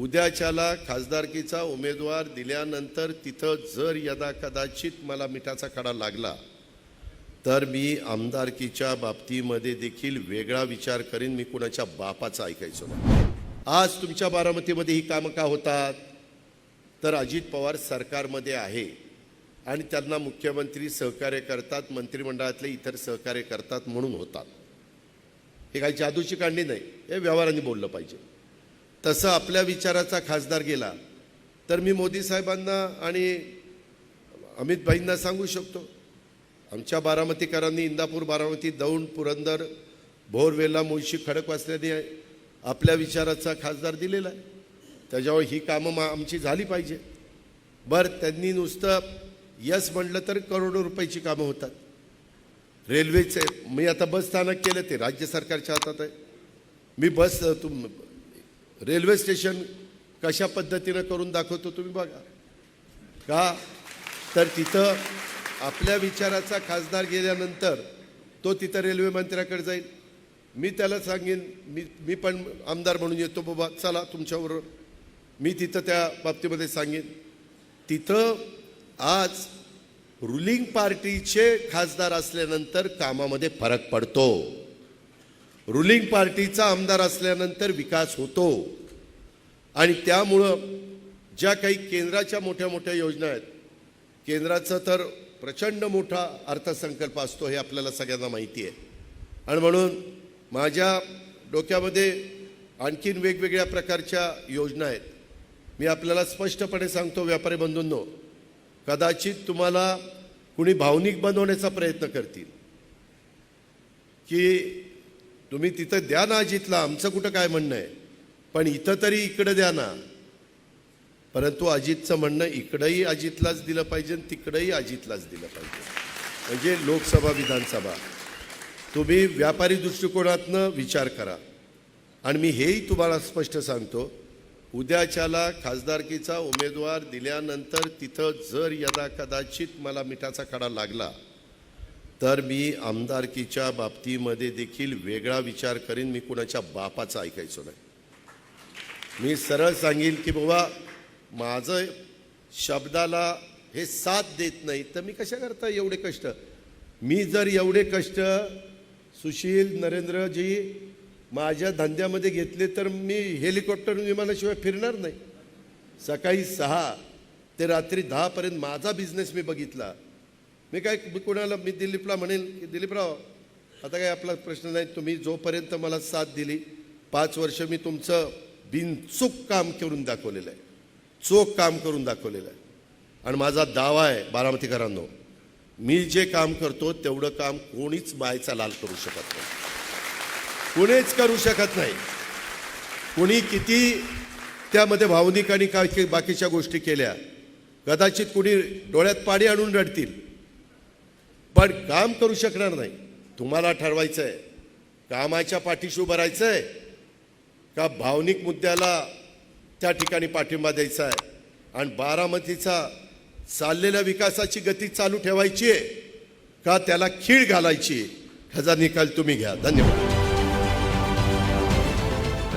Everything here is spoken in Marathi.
उद्याच्याला खासदारकीचा उमेदवार दिल्यानंतर तिथं जर यदा कदाचित मला मिठाचा खडा लागला तर मी आमदारकीच्या बाबतीमध्ये देखील वेगळा विचार करीन मी कुणाच्या बापाचा ऐकायचो नाही. आज तुमच्या बारामतीमध्ये ही कामं का होतात? तर अजित पवार सरकारमध्ये आहे आणि त्यांना मुख्यमंत्री सहकार्य करतात मंत्रिमंडळातले इतर सहकार्य करतात म्हणून होतात. हे काही जादूची कांडी नाही हे व्यवहाराने बोललं पाहिजे. तसं आपल्या विचाराचा खासदार गेला तर मी मोदी साहेबांना आणि अमित भाईंना सांगू शकतो. आमच्या बारामतीकरांनी इंदापूर बारामती दौंड पुरंदर भोरवेला मुळशी खडकवासल्याने आपल्या विचाराचा खासदार दिलेला आहे. त्याच्यावर ही कामं मा आमची झाली पाहिजे. बरं त्यांनी नुसतं यस म्हटलं तर करोडो रुपयाची कामं होतात. रेल्वेचे मी आता बस स्थानक केलं ते राज्य सरकारच्या हातात आहे. मी बस तुम रेल्वे स्टेशन कशा पद्धतीनं करून दाखवतो तुम्ही बघा. का? तर तिथं आपल्या विचाराचा खासदार गेल्यानंतर तो तिथं रेल्वे मंत्र्याकडे जाईल. मी त्याला सांगेन मी मी पण आमदार म्हणून येतो बाबा चला तुमच्याबरोबर मी तिथं त्या बाबतीमध्ये सांगेन. तिथं आज रुलिंग पार्टीचे खासदार असल्यानंतर कामामध्ये फरक पडतो. रुलिंग पार्टीचा आमदार असल्यानंतर विकास होतो. आणि त्यामुळं ज्या काही केंद्राच्या मोठ्या मोठ्या योजना आहेत केंद्राचं तर प्रचंड मोठा अर्थसंकल्प असतो हे आपल्याला सगळ्यांना माहिती आहे. आणि म्हणून माझ्या डोक्यामध्ये आणखीन वेगवेगळ्या प्रकारच्या योजना आहेत. मी आपल्याला स्पष्टपणे सांगतो व्यापारी बंधूंनो कदाचित तुम्हाला कुणी भावनिक बनवण्याचा प्रयत्न करतील की तुम्ही तिथं द्या ना अजितला आमचं कुठं काय म्हणणं आहे. पण इथं तरी इकडं द्या ना. परंतु अजितचं म्हणणं इकडंही अजितलाच दिलं पाहिजे आणि तिकडंही अजितलाच दिलं पाहिजे. म्हणजे लोकसभा विधानसभा. तुम्ही व्यापारी दृष्टिकोनातनं विचार करा. आणि मी हेही तुम्हाला स्पष्ट सांगतो उद्याच्याला खासदारकीचा उमेदवार दिल्यानंतर तिथं जर यदा कदाचित मला मिठाचा खडा लागला तर मी आमदारकीच्या बाबतीमध्ये देखील वेगळा विचार करीन. मी कुणाच्या बापाचा ऐकायचो नाही. मी सरळ सांगेल की बाबा माझं शब्दाला हे साथ देत नाही तर मी कशा करता एवढे कष्ट? मी जर एवढे कष्ट सुशील नरेंद्रजी माझ्या धंद्यामध्ये घेतले तर मी हेलिकॉप्टर विमानाशिवाय फिरणार नाही. सकाळी सहा ते रात्री दहापर्यंत माझा बिझनेस मी बघितला. मी काय मी कोणाला मी दिलीपला म्हणेन की दिलीपराव आता काय आपला प्रश्न नाही. तुम्ही जोपर्यंत मला साथ दिली पाच वर्ष मी तुमचं बिनचूक काम करून दाखवलेलं आहे. चोख काम करून दाखवलेलं आहे. आणि माझा दावा आहे बारामतीकरांनो मी जे काम करतो तेवढं काम कोणीच मायचा लाल करू शकत नाही. कोणीच करू शकत नाही. कोणी किती त्यामध्ये भावनिक आणि काय बाकीच्या गोष्टी केल्या कदाचित कुणी डोळ्यात पाणी आणून रडतील पण काम करू शकणार नाही. तुम्हाला ठरवायचं आहे कामाच्या पाठीशी उभं राहायचं आहे का भावनिक मुद्द्याला त्या ठिकाणी पाठिंबा द्यायचा आहे आणि बारामतीचा चाललेल्या विकासाची गती चालू ठेवायची आहे का त्याला खीळ घालायची आहे? ह्याचा निकाल तुम्ही घ्या. धन्यवाद.